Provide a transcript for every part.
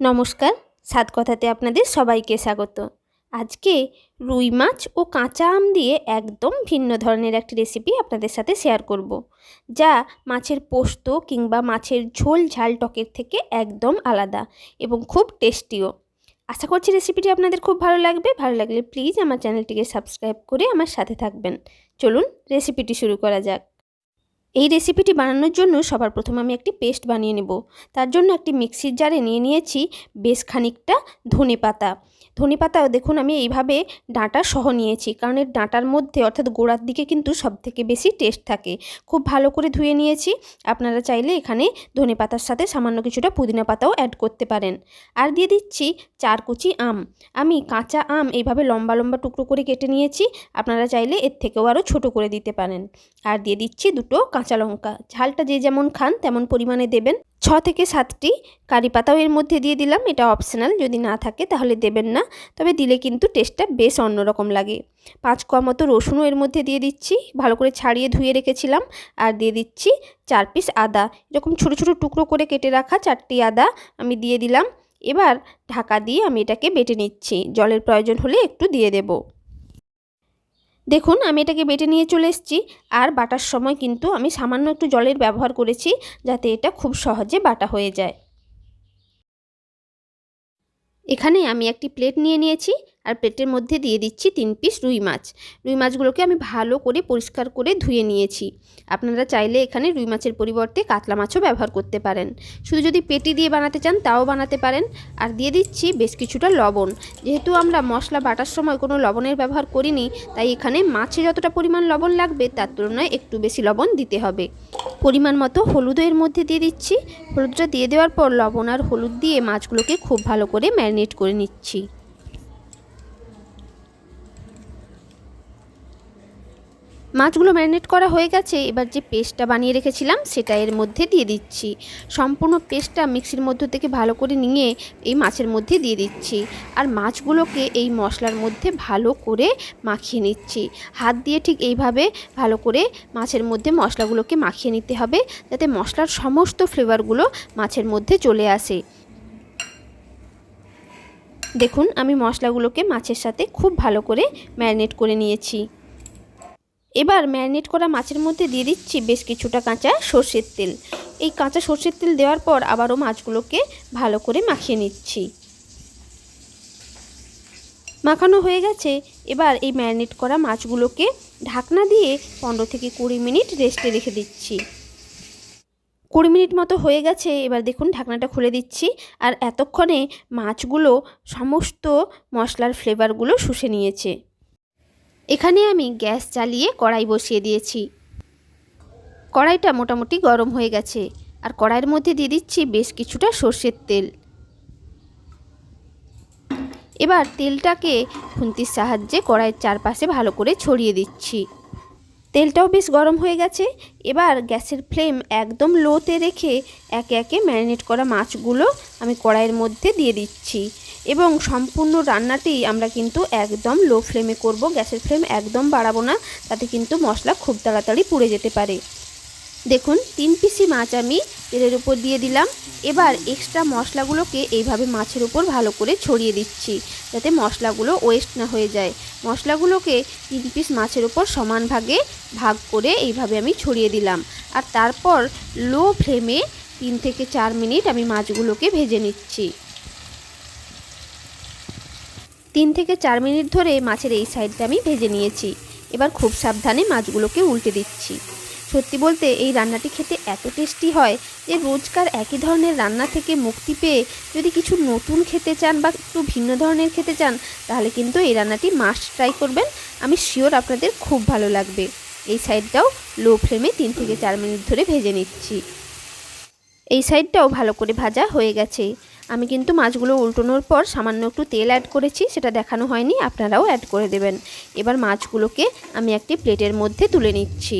নমস্কার, সাত কথাতে আপনাদের সবাইকে স্বাগত। আজকে রুই মাছ ও কাঁচা আম দিয়ে একদম ভিন্ন ধরনের একটি রেসিপি আপনাদের সাথে শেয়ার করব। যা মাছের পোস্ত কিংবা মাছের ঝোল ঝাল টকের থেকে একদম আলাদা এবং খুব টেস্টিও আশা করছি রেসিপিটি আপনাদের খুব ভালো লাগবে। ভালো লাগলে প্লিজ আমার চ্যানেলটিকে সাবস্ক্রাইব করে আমার সাথে থাকবেন। চলুন রেসিপিটি শুরু করা যাক। এই রেসিপিটি বানানোর জন্য সবার প্রথমে আমি একটি পেস্ট বানিয়ে নেব। তার জন্য একটি মিক্সির জারে নিয়ে নিয়েছি বেশ খানিকটা ধনে পাতা ধনে পাতাও দেখুন আমি এইভাবে ডাঁটা সহ নিয়েছি, কারণ এর ডাঁটার মধ্যে অর্থাৎ গোড়ার দিকে কিন্তু সবথেকে বেশি টেস্ট থাকে। খুব ভালো করে ধুয়ে নিয়েছি, আপনারা চাইলে এখানে ধনে পাতার সাথে সামান্য কিছুটা পুদিনা পাতাও অ্যাড করতে পারেন। আর দিয়ে দিচ্ছি চার কুচি আম, আমি কাঁচা আম এইভাবে লম্বা লম্বা টুকরো করে কেটে নিয়েছি, আপনারা চাইলে এর থেকেও আরও ছোট করে দিতে পারেন। আর দিয়ে দিচ্ছি দুটো কাঁচা লঙ্কা, ঝালটা যে যেমন খান তেমন পরিমাণে দেবেন। ছ থেকে সাতটি কারি পাতাও এর মধ্যে দিয়ে দিলাম। এটা অপশনাল যদি না থাকে তাহলে দেবেন না। তবে দিলে কিন্তু টেস্টটা বেশ অন্যরকম লাগে। পাঁচ কোয়া মতো রসুনও এর মধ্যে দিয়ে দিচ্ছি। ভালো করে ছাড়িয়ে ধুয়ে রেখেছিলাম। আর দিয়ে দিচ্ছি চার পিস আদা। এরকম ছোটো ছোটো টুকরো করে কেটে রাখা চারটি আদা আমি দিয়ে দিলাম। এবার ঢাকা দিয়ে আমি এটাকে বেটে নিচ্ছি। জলের প্রয়োজন হলে একটু দিয়ে দেবো। দেখুন, আমি এটাকে বেটে নিয়ে চলে এসেছি। আর বাটার সময় কিন্তু আমি সামান্য একটু জলের ব্যবহার করেছি যাতে এটা খুব সহজে বাটা হয়ে যায়। এখানে আমি একটি প্লেট নিয়ে নিয়েছি। আর প্লেটের মধ্যে দিয়ে দিচ্ছি তিন পিস রুই মাছ। রুই মাছগুলোকে আমি ভালো করে পরিষ্কার করে ধুয়ে নিয়েছি। আপনারা চাইলে এখানে রুই মাছের পরিবর্তে কাতলা মাছও ব্যবহার করতে পারেন। শুধু যদি পেটি দিয়ে বানাতে চান, তাও বানাতে পারেন। আর দিয়ে দিচ্ছি বেশ কিছুটা লবণ। যেহেতু আমরা মশলা বাটার সময় কোনো লবণের ব্যবহার করিনি, তাই এখানে মাছে যতটা পরিমাণ লবণ লাগবে, তার তুলনায় একটু বেশি লবণ দিতে হবে। পরিমাণ মতো হলুদও এর মধ্যে দিয়ে দিচ্ছি। হলুদটা দিয়ে দেওয়ার পর লবণ আর হলুদ দিয়ে মাছগুলোকে খুব ভালো করে ম্যারিনেট করে নিচ্ছি। মাছগুলো ম্যারিনেট করা হয়ে গেছে। এবার যে পেস্টটা বানিয়ে রেখেছিলাম, সেটা এর মধ্যে দিয়ে দিচ্ছি। সম্পূর্ণ পেস্টটা মিক্সির মধ্য থেকে ভালো করে নিয়ে এই মাছের মধ্যে দিয়ে দিচ্ছি। আর মাছগুলোকে এই মশলার মধ্যে ভালো করে মাখিয়ে নিচ্ছি। হাত দিয়ে ঠিক এইভাবে ভালো করে মাছের মধ্যে মশলাগুলোকে মাখিয়ে নিতে হবে, যাতে মশলার সমস্ত ফ্লেভারগুলো মাছের মধ্যে চলে আসে। দেখুন, আমি মশলাগুলোকে মাছের সাথে খুব ভালো করে ম্যারিনেট করে নিয়েছি। এবার ম্যারিনেট করা মাছের মধ্যে দিয়ে দিচ্ছি বেশ কিছুটা কাঁচা সর্ষের তেল। এই কাঁচা সর্ষের তেল দেওয়ার পর আবারও মাছগুলোকে ভালো করে মাখিয়ে নিচ্ছি। মাখানো হয়ে গেছে। এবার এই ম্যারিনেট করা মাছগুলোকে ঢাকনা দিয়ে পনেরো থেকে কুড়ি মিনিট রেস্টে রেখে দিচ্ছি। কুড়ি মিনিট মতো হয়ে গেছে। এবার দেখুন ঢাকনাটা খুলে দিচ্ছি আর এতক্ষণে মাছগুলো সমস্ত মশলার ফ্লেভারগুলো শুষে নিয়েছে। এখানে আমি গ্যাস চালিয়ে কড়াই বসিয়ে দিয়েছি। কড়াইটা মোটামুটি গরম হয়ে গেছে, আর কড়াইয়ের মধ্যে দিয়ে দিচ্ছি বেশ কিছুটা সর্ষের তেল। এবার তেলটাকে খুন্তির সাহায্যে কড়াইয়ের চারপাশে ভালো করে ছড়িয়ে দিচ্ছি। তেলটাও বেশ গরম হয়ে গেছে, এবার গ্যাসের ফ্লেম একদম লোতে রেখে একে একে ম্যারিনেট করা মাছগুলো আমি কড়াইয়ের মধ্যে দিয়ে দিচ্ছি। এবং সম্পূর্ণ রান্নাটি আমরা কিন্তু একদম লো ফ্লেমে করব। গ্যাসের ফ্লেম একদম বাড়াবো না, তাতে কিন্তু মশলা খুব তাড়াতাড়ি পুড়ে যেতে পারে। দেখুন, তিন পিসি মাছ আমি তেলের উপর দিয়ে দিলাম। এবার এক্সট্রা মশলাগুলোকে এইভাবে মাছের উপর ভালো করে ছড়িয়ে দিচ্ছি, যাতে মশলাগুলো ওয়েস্ট না হয়ে যায়। মশলাগুলোকে তিন পিস মাছের উপর সমান ভাগে ভাগ করে এইভাবে আমি ছড়িয়ে দিলাম। আর তারপর লো ফ্লেমে তিন থেকে চার মিনিট আমি মাছগুলোকে ভেজে নিচ্ছি। তিন থেকে চার মিনিট ধরে মাছের এই সাইডটা আমি ভেজে নিয়েছি। এবার খুব সাবধানে মাছগুলোকে উল্টে দিচ্ছি। সত্যি বলতে এই রান্নাটি খেতে এত টেস্টি হয় যে রোজকার একই ধরনের রান্না থেকে মুক্তি পেয়ে যদি কিছু নতুন খেতে চান বা একটু ভিন্ন ধরনের খেতে চান, তাহলে কিন্তু এই রান্নাটি মাস্ট ট্রাই করবেন। আমি শিওর আপনাদের খুব ভালো লাগবে। এই সাইডটাও লো ফ্লেমে তিন থেকে চার মিনিট ধরে ভেজে নিচ্ছি। এই সাইডটাও ভালো করে ভাজা হয়ে গেছে। আমি কিন্তু মাছগুলো উল্টোনোর পর সামান্য একটু তেল অ্যাড করেছি, সেটা দেখানো হয়নি, আপনারাও অ্যাড করে দেবেন। এবার মাছগুলোকে আমি একটি প্লেটের মধ্যে তুলে নিচ্ছি।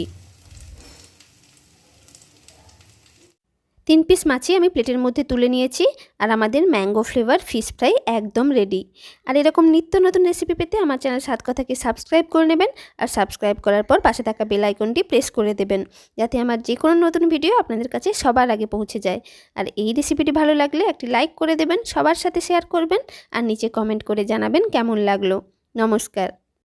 তিন পিস মাছই আমি প্লেটের মধ্যে তুলে নিয়েছি আর আমাদের ম্যাঙ্গো ফ্লেভার ফিশ ফ্রাই একদম রেডি আর এরকম নিত্য নতুন রেসিপি পেতে আমার চ্যানেল সাত কথাকে সাবস্ক্রাইব করে নেবেন আর সাবস্ক্রাইব করার পর পাশে থাকা বেল আইকনটি প্রেস করে দেবেন, যাতে আমার যে কোনো নতুন ভিডিও আপনাদের কাছে সবার আগে পৌঁছে যায়। আর এই রেসিপিটি ভালো লাগলে একটি লাইক করে দেবেন, সবার সাথে শেয়ার করবেন আর নিচে কমেন্ট করে জানাবেন কেমন লাগল। নমস্কার।